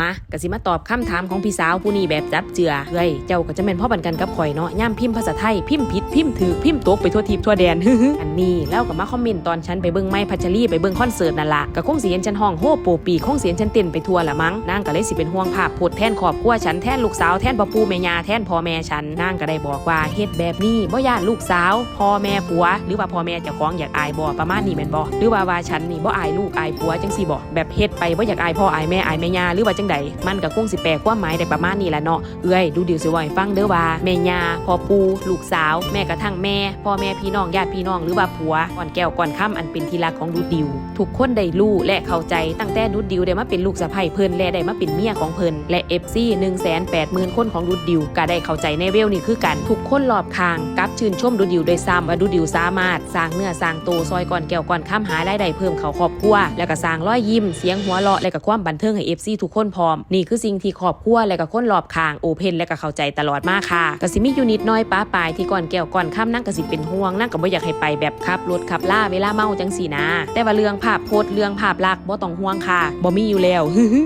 มากะสิมาตอบคำถามของพี่สาวผู้นี้แบบจับเจือเฮ้ยเจ้าก็จะเป็นพ่อบันกันกับข่อยเนาะย่ามพิมพ์ภาษาไทยพิมพ์ผิดพิมพ์ถือพิมพ์ตกไปทั่วทิพย์ทั่วแดนอันนี้แล้วก็มาคอมเมนต์ตอนฉันไปเบิ่งไม้พัชรีไปเบิ่งคอนเสิร์ตนั่นละก็คงเสียนฉันห้องโฮโปปีคงเสียนฉันเต้นไปทั่วละมั้งนางก็เลยสิเป็นห่วงภาพโพดแทนครอบครัวฉันแทนลูกสาวแทนพ่อปู่แม่ยาแทนพ่อแม่ฉันนางก็ได้บอกว่าเฮ็ดแบบนี้บ่ย่านลูกสาวพ่อแม่ผัว หรือว่าพ่อแม่เจ้าของอยากอายบ่ประมาณนี้แม่นบ่หรือว่าว่าฉันนี่บ่อายลูกอายผัวจังซี่บ่แบบเฮ็ดไปบ่อยากอายพ่ออายแม่อายแม่ย่าหรือว่าจังใดมันก็คงสิแปลความหมายได้ประมาณนี้แหละเนาะเอ้ยดูดี๋ยวสิว่าให้ฟังเด้อว่าแม่ยาพ่อปูลูกสาว แม่กระทั่งแม่ พ่อแม่พี่น้องญาติพี่น้องหรือว่าผัวก่อนแก้วก่อนค่ำอันเป็นที่รักของดูดิว ทุกคนได้รู้และเข้าใจตั้งแต่ดูดิวได้มาเป็นลูกสะใภ้เพิ่นและได้มาเป็นเมียของเพิ่นและ FC 1 8 0 0 0 0คนของดูดิวก็ได้เข้าใจในเวลนี้คือกันทุกคนรอบข้างกับชื่นชมดูดิวโดยซ้ำว่าดูดิวสามารถสร้างเนื้อสร้างโตซอยก่อนแก้วก่อนค่ำหารายได้เพิ่มเขาครอบครัวแล้วก็สร้างรอยยิ้มเสียงหัวเราะและก็ความบันเทิงให้ FC ทุกคนพร้อม นี่คือสิ่งที่ครอบครัวและก็คนรอบข้างโอเพนและก็เข้าใจตลอดมากค่ะก็สิมีอยู่นิดน้อยป้าปายที่ก่อนแก้วก่อนค่ำนั่งก็สิเป็นห่วงนั่งก็บ่อยากให้ไปแบบขับรถขับล่าเวลาเมาจังสีนะแต่ว่าเรื่องภาพโพสเรื่องภาพลักษณ์บ่ต้องห่วงค่ะบ่มีอยู่แล้ว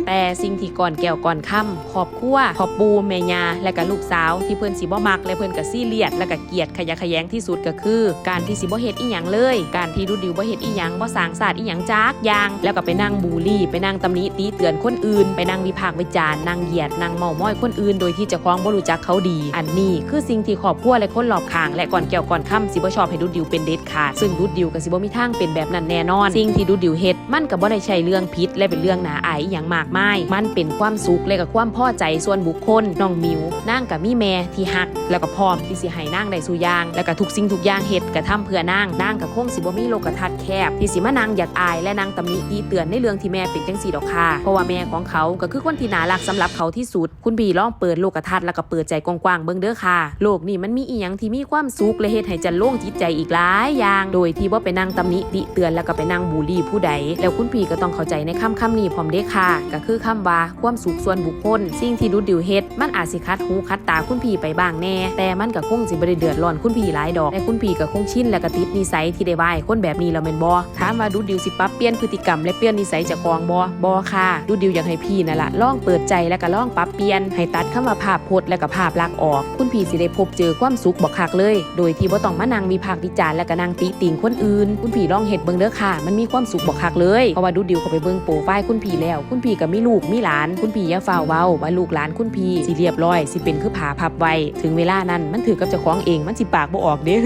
แต่สิ่งที่ก่อนแก้วก่อนค่ำครอบครัวครอบปูแม่ยาและก็ลูกสาวที่เพิ่อนสิบ่มักและเพิ่อนก็ซี่เลียดและก็เกียดขยะขยงที่สุดก็คือ การที่สิบ่เฮ็ดอีหยังเลย การที่ดูดิวบ่เฮ็ดอีหยังบ่สางศาสตร์อีหยังจักยาง แล้วก็ไปนั่งบูลลี่ ไปนั่งตำหนิตีเตือนคนอื่นไปนั่งวิพากษ์วิจารณ์นั่งเหยียดนั่งเมาม้อยคนอื่นโดยที่เจ้าของบ่รู้จักเขาดี อันนี้คือสิ่งที่ครอบครัวและคนรอบข้าง และก่อนแก้วก่อนค่ำสิบ่ชอบให้ดูดดิวเป็นเด็ดขาดซึ่งดูดดิวก็สิบ่มีทางเป็นแบบนั้นแน่นอน สิ่งที่ดูดดิวเฮ็ดมันก็บ่ได้ใช่เรื่องผิดและเป็นเรื่องหนาอายอย่างมากมาย มันเป็นความสุขและก็ความพอใจส่วนบุคคลน้องมิวนางกับมีแม่ที่ฮัก แล้วก็พร้อมที่สิให้นางได้สู่ยาง แล้วก็ทุกสิ่งทุกอย่างเฮ็ดกระทำเพื่อนางนางก็คงสิบ่มีโลกทัศน์แคบที่สิมานางอยากอายและนางตำหนิตีเตือนในเรื่องที่แม่เป็นจังซี่ดอกค่ะเพราะว่าแม่ของเขาก็คือคนที่น่ารักสำหรับเขาที่สุด คุณบีลองเปิดโลกทัศน์แล้วก็เปิดใจกว้างๆเบิ่งเด้อค่ะ โลกนี้มันมีอีหยังที่มีความสุขและเฮ็ดให้จันโล่งจิตใจอีกหลายอย่าง โดยที่บ่ไปนั่งตำหนิติเตือนแล้วก็ไปนั่งบูลลี่ผู้ใด แล้วคุณพี่ก็ต้องเข้าใจในคำคำนี้พร้อมเด้อค่ะ ก็คือคำว่าความสุขส่วนบุคคล สิ่งที่ดูดิวเฮ็ดมันอาจสิคัดหูคัดตาคุณพี่ไปบ้างแน่ แต่มันก็คงสิบ่ได้เดือดร้อนคุณพี่หลายดอกและคุณพี่ก็คงชินและก็ติดนิสัยที่ได้ไหว้คนแบบนี้แล้วแม่นบ่ถามว่าดูดิวสิปรับเปลี่ยนพฤติกรรมและเปลี่ยนนิสัยจากของบ่บ่ค่ะ ดูดิวอยากให้พี่นั่นล่ะล่องเปิดใจแล้วก็ล่องปรับเปลี่ยน ให้ตัดคำว่าภาพโพดและก็ภาพลักษณ์ออก คุณพี่สิได้พบเจอความสุขบ่คักเลย โดยที่บ่ต้องมานั่งวิพากษ์วิจารณ์และก็นั่งติติงคนอื่น คุณพี่ล่องเฮ็ดเบิ่งเด้อค่ะ มันมีความสุขบ่คักเลยเพราะว่าดูดิวเขาไปเบิ่งโปรไฟล์คุณพี่แล้ว คุณพี่ก็มีลูกมีหลาน คุณพี่อย่าฝ่าเว้าว่าลูกหลานคุณพี่สิเรียบร้อยสิเป็นคือผาพับไว้ถึงเวลานั้นมันถือกับเจ้าของเองมันสิปากบ่ออกเด้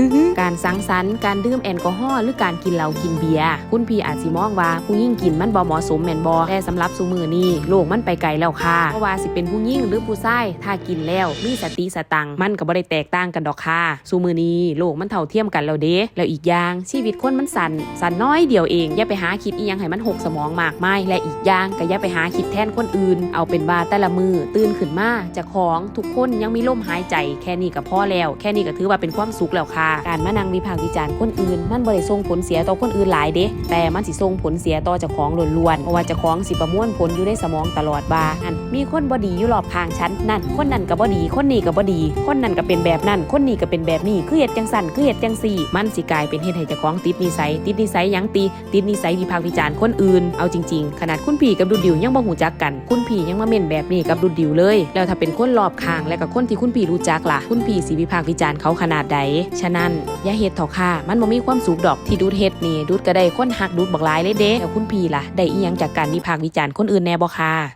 การสังสรรค์การดื่มแอลกอฮอล์หรือการกินเหล้ากินเบียร์คุณพี่อาจสิมองว่าผู้หญิงกินมันบ่เหมาะสมแม่นบ่แต่สำหรับซุมือนี้โลกมันันไปไกลแล้วค่ะเพราะว่าสิเป็นผู้หญิงหรือผู้ชายถ้ากินแล้วมีสติสตังมันก็บ่ได้แตกต่างกันดอกค่ะซุมือนี้โลกมันเท่าเทียมกันแล้วเด้แล้วอีกอย่างชีวิตคนมันสั่นสั่นน้อยเดียวเองอย่าไปหาคิดอีหยังให้มันหกสมองมากมายและอีกอย่างก็อย่าไปหาคิดแทนคนอื่น เอาเป็นว่าแต่ละมือตื่นขึ้นมาจะของทุกคนยังมีลมหายใจ แค่นี้ก็พอแล้ว แค่นี้ก็ถือว่าเป็นความสุขแล้วค่ะ การมานั่งวิพากษ์วิจารณ์คนอื่น มันบ่ได้ส่งผลเสียต่อคนอื่นหลายเด้แต่มันสิส่งผลเสียต่อเจ้าของล้วนๆเพราะว่าเจ้าของสิประมวลผลอยู่ในสมองตลอดว่าอันมีคนบ่ดีอยู่รอบข้างฉันนั่น คนนั้นก็บ่ดี คนนี้ก็บ่ดี คนนั้นก็เป็นแบบนั้นคนนี้ก็เป็นแบบนี้คือเฮ็ดจังสั่นคือเฮ็ดจังสี่ มันสิกลายเป็นเฮ็ดให้เจ้าของติดนิสัยติดนิสัยยังตีติดนิสัยวิพากษ์วิจารณ์คนอื่นเอาจริง ๆ ขนาดคุณพี่กับดูดิวยังบ่หูจักกัน คุณพี่ยังมาเม่นแบบนี้กับดูดิวเลย แล้วถ้าเป็นคนรอบข้างและกับคนที่คุณพี่รู้จักล่ะคุณพี่สิวิพากษ์วิจารณ์เขาขนาดใดฉะนั้นอย่าเฮ็ดเถอค่ะ มันบ่มีความสุขดอกที่ดูดเฮ็ดนี่ดูดก็ได้คนหักดูดบักหลายเลยเด้แล้วคุณพี่ล่ะได้อีหยังจากการวิพากษ์วิจารณ์คนอื่นแน่บ่ค่ะ